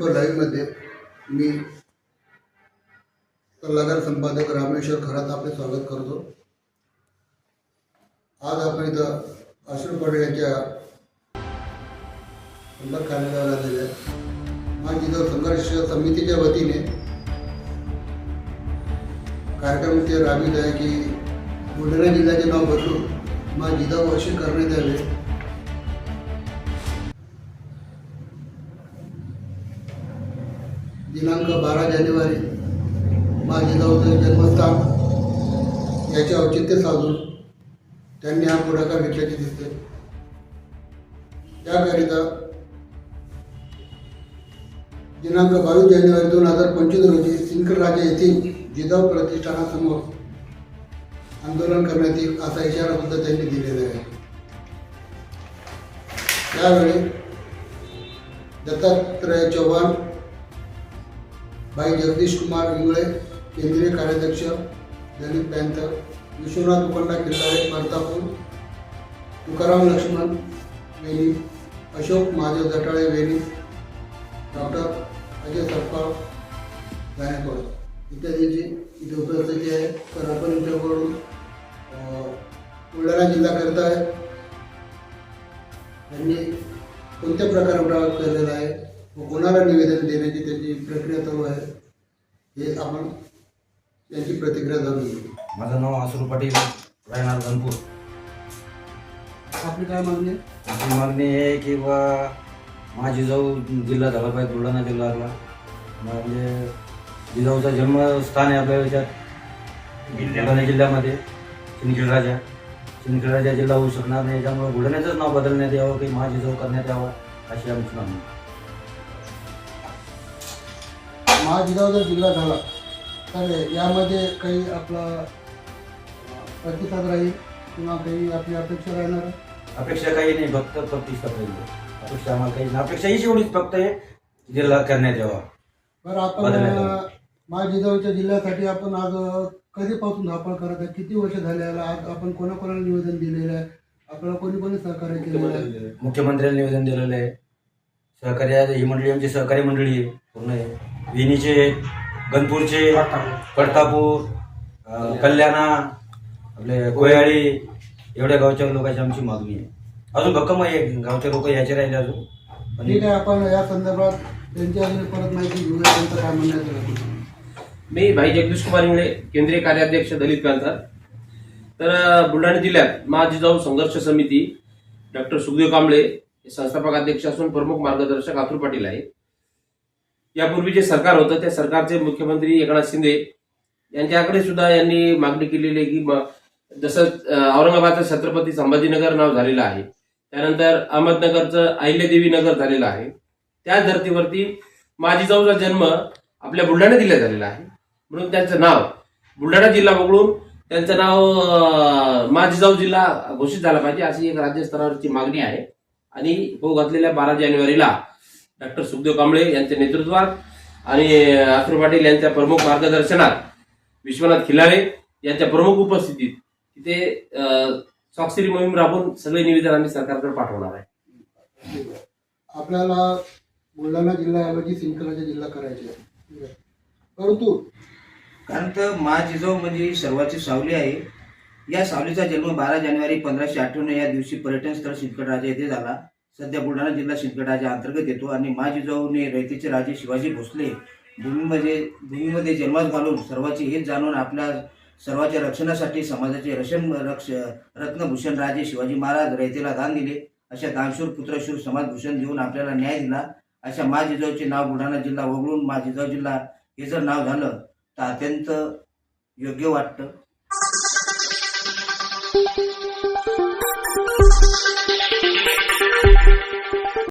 मी सल्लागार संपादक रामेश्वर खरात आपले स्वागत करतो. आज आपण इथं अश्रू पडण्याच्या संपर्क कार्यालयाला आलेले आज इथं संघर्ष समितीच्या वतीने कार्यक्रम ते राबवित आहे की बुलढाणा जिल्ह्याचे नाव बदलून मग जिजाऊ असे करण्यात यावे दिनांक बारा जानेवारी मा जाऊचं जन्मस्थान याचे औचित्य साधून त्यांनी हा पुढाकार घेतल्याचे दिसते. त्याकरिता दिनांक बावीस जानेवारी दोन हजार पंचवीस रोजी सिंकरराजे येथील जिजाऊ प्रतिष्ठानासमोर आंदोलन करण्यात येईल असा इशारा सुद्धा त्यांनी दिलेला आहे. त्यावेळी दत्तात्रय चव्हाण भाई जगदीश कुमार इंगळे केंद्रीय कार्याध्यक्ष दलित पॅन्थर विश्वनाथ मुकंडा किल्लारे परतापूर तुकाराम लक्ष्मण वेणी अशोक महादेव जटाळे वेणी डॉक्टर अजय सपकाळ गायकवाड इत्यादींची इथे उपस्थिती आहे. तर आपण इथं बुलढाणा जिल्हा करत आहे त्यांनी कोणत्या प्रकारे उठाव केलेला आहे? व कोणाला निवेदन देण्याची त्याची प्रक्रिया चालू आहे. हे आपण यांची प्रतिक्रिया जाणून घेऊ. माझं नाव आसरू पाटील राहणार गणपूर आपली काय मागणी आहे? आपली मागणी आहे की बा माझी जिजाऊ जिल्हा झाला पाहिजे बुलढाणा जिल्ह्याला म्हणजे जिजाऊचा जन्मस्थान आहे आपल्या याच्यात बुलढाणा जिल्ह्यामध्ये सिंदखेड राजा सिंदखेड राजा जिल्हा होऊ शकणार नाही त्यामुळे बुलढाण्याचंच नाव बदलण्यात यावं की महाजिजाऊ करण्यात यावं अशी आमची मागणी महाजिजाऊचा जिल्हा झाला. तर यामध्ये काही आपला प्रतिसाद राहील किंवा काही आपली अपेक्षा राहणार? अपेक्षा काही नाही फक्त प्रतिष्ठा पाहिजे अपेक्षा आम्हाला काही नाही. अपेक्षा हीच एवढीच फक्त आहे जिल्हा करण्यात यावा बरं आपण. महाजिजाऊच्या जिल्ह्यासाठी आपण आज कधीपासून धापळ करत आहे? किती वर्ष झाले आज आपण कोणाकोणाला निवेदन दिलेलं आहे? आपल्याला कोणी कोणी सहकार्य केलेलं आहे? मुख्यमंत्र्यांनी निवेदन दिलेलं आहे. सहकारी आहे ही मंडळी आमची सहकारी मंडळी आहे पूर्ण आहे. विनीचे गणपूरचे कडतापूर अं, कल्याणा आपले कोयाळी एवढ्या गावच्या लोकांची आमची मागणी आहे. अजून भक्कम आहे गावचे लोक याचे राहिले अजून. ठीक आहे आपण या संदर्भात त्यांची अजून परत माहिती घेऊया त्यांचं काय म्हणण्याचं. मी भाई जगदीश कुमार इंगळे केंद्रीय कार्याध्यक्ष दलित पॅन्थर तर बुलढाणा जिल्ह्यात महाजिजाऊ संघर्ष समिती डॉक्टर सुखदेव कांबळे हे संस्थापक अध्यक्ष असून प्रमुख मार्गदर्शक आतुर पाटील आहेत यापूर्वी जे सरकार होतं त्या सरकारचे मुख्यमंत्री एकनाथ शिंदे यांच्याकडे सुद्धा यांनी मागणी केलेली आहे की जसं औरंगाबादचं छत्रपती संभाजीनगर नाव झालेलं आहे त्यानंतर अहमदनगरचं अहिल्यादेवी नगर झालेलं आहे त्या धर्तीवरती माझीजाऊचा जन्म आपल्या बुलढाणा जिल्ह्यात झालेला आहे. म्हणून त्यांचं नाव बुलढाणा जिल्हा वगळून त्यांचं नाव माझीजाऊ जिल्हा घोषित झाला पाहिजे अशी एक राज्य स्तरावरची मागणी आहे. आणि हो घातलेल्या बारा जानेवारीला डॉक्टर सुखदेव कांबळे यांच्या नेतृत्वात आणि अथुर पाटील यांच्या प्रमुख मार्गदर्शनात विश्वनाथ खिलारे यांच्या प्रमुख उपस्थितीत तिथे स्वाक्षरी मोहीम राबवून सगळे निवेदन आम्ही सरकारकडे पाठवणार आहे. आपल्याला बुलढाणा जिल्ह्याऐवजी सिंकराचा जिल्हा करायचे आहे. परंतु कारण तर महाजिजाऊ म्हणजे सर्वाची सावली आहे. या सावलीचा जन्म बारा जानेवारी पंधराशे अठ्ठ्याण्णव या दिवशी पर्यटन स्थळ सिंदखेडराजा येथे झाला. सध्या बुलढाणा जिल्हा शिंदगडाच्या अंतर्गत येतो आणि महाजिजाऊने रयतेचे राजे शिवाजी भोसले भूमीमध्ये भूमीमध्ये जन्मास घालून सर्वाची हेच जाणून आपल्या सर्वांच्या रक्षणासाठी समाजाचे रक्षण रक्ष रत्नभूषण राजे शिवाजी महाराज रयतेला दान दिले. अशा दानशूर पुत्रशूर समाजभूषण देऊन आपल्याला न्याय दिला. अशा महाजिजाऊचे नाव बुलढाणा जिल्हा वगळून महाजिजाऊ जिल्हा हे जर नाव झालं तर अत्यंत योग्य वाटतं.